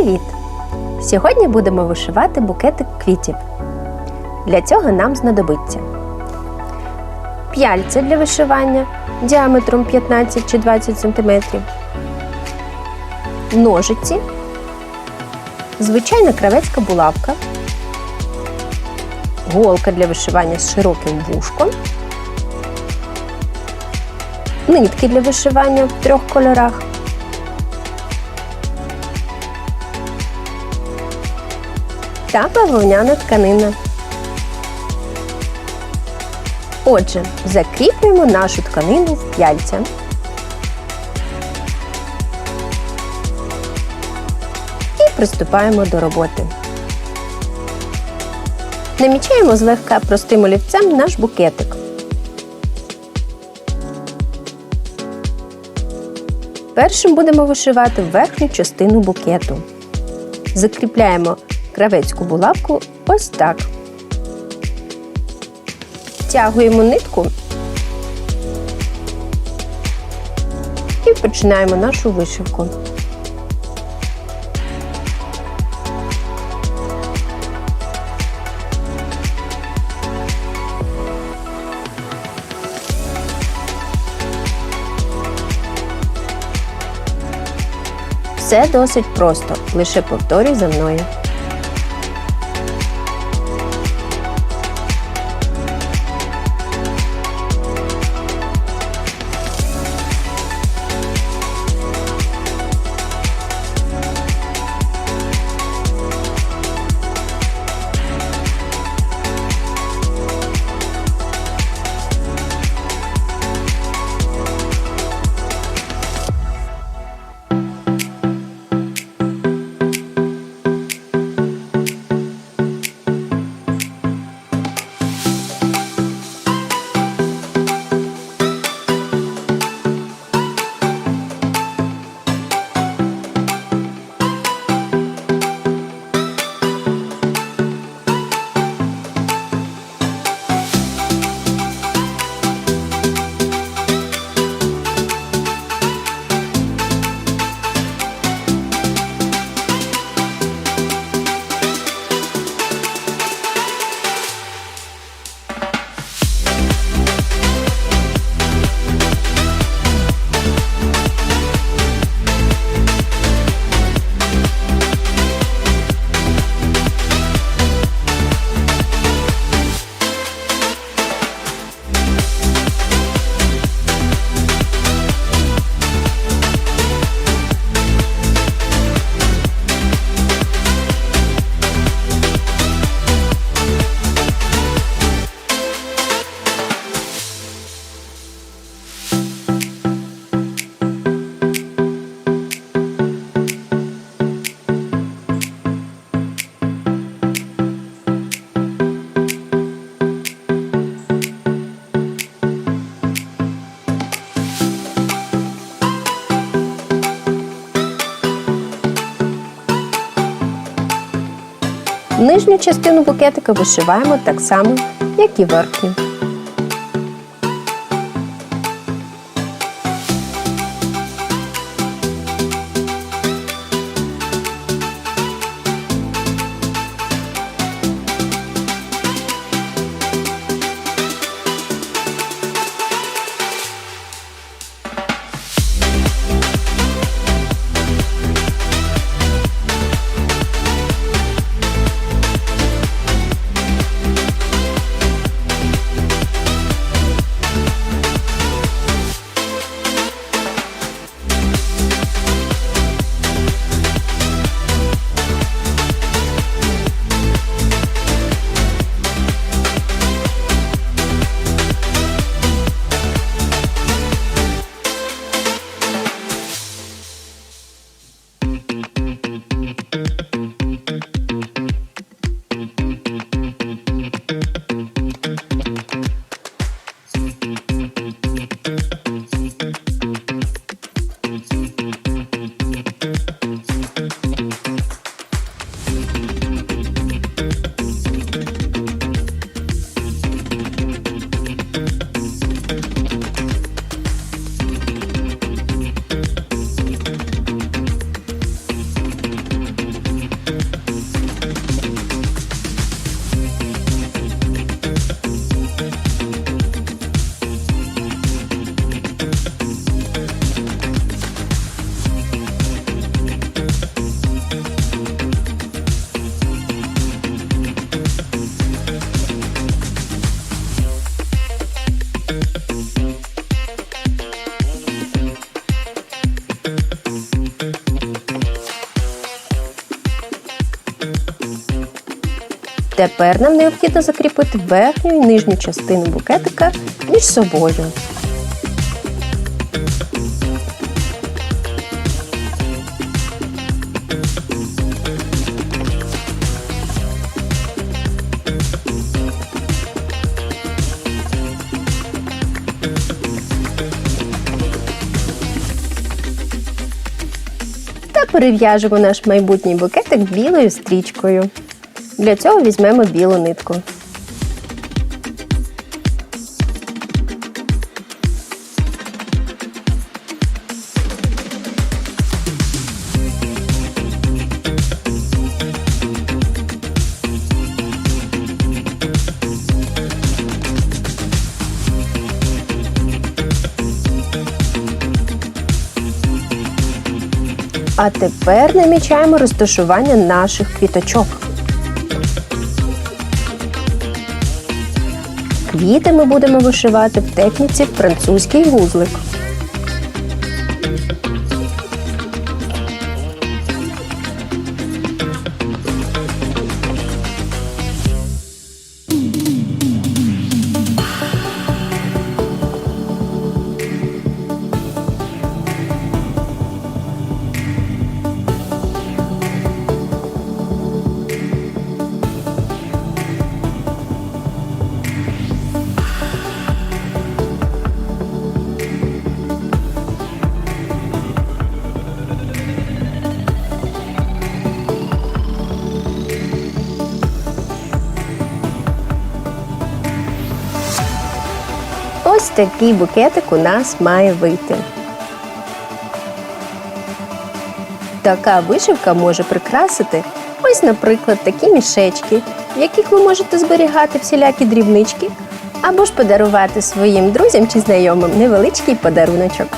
Привіт! Сьогодні будемо вишивати букетик квітів. Для цього нам знадобиться п'яльця для вишивання діаметром 15 чи 20 см, ножиці, звичайна кравецька булавка, голка для вишивання з широким вушком, нитки для вишивання в трьох кольорах. Та бавовняна тканина. Отже, закріплюємо нашу тканину в п'яльця. І приступаємо до роботи. Намічаємо злегка простим олівцем наш букетик. Першим будемо вишивати верхню частину букету. Закріпляємо кравецьку булавку ось так. Втягуємо нитку і починаємо нашу вишивку. Все досить просто, лише повторюй за мною. Нижню частину букетика вишиваємо так само, як і верхню. Тепер нам необхідно закріпити верхню і нижню частину букетика між собою. Перев'яжемо наш майбутній букетик білою стрічкою. Для цього візьмемо білу нитку. А тепер намічаємо розташування наших квіточок. Квіти ми будемо вишивати в техніці французький вузлик. Ось такий букетик у нас має вийти. Така вишивка може прикрасити ось, наприклад, такі мішечки, в яких ви можете зберігати всілякі дрібнички, або ж подарувати своїм друзям чи знайомим невеличкий подаруночок.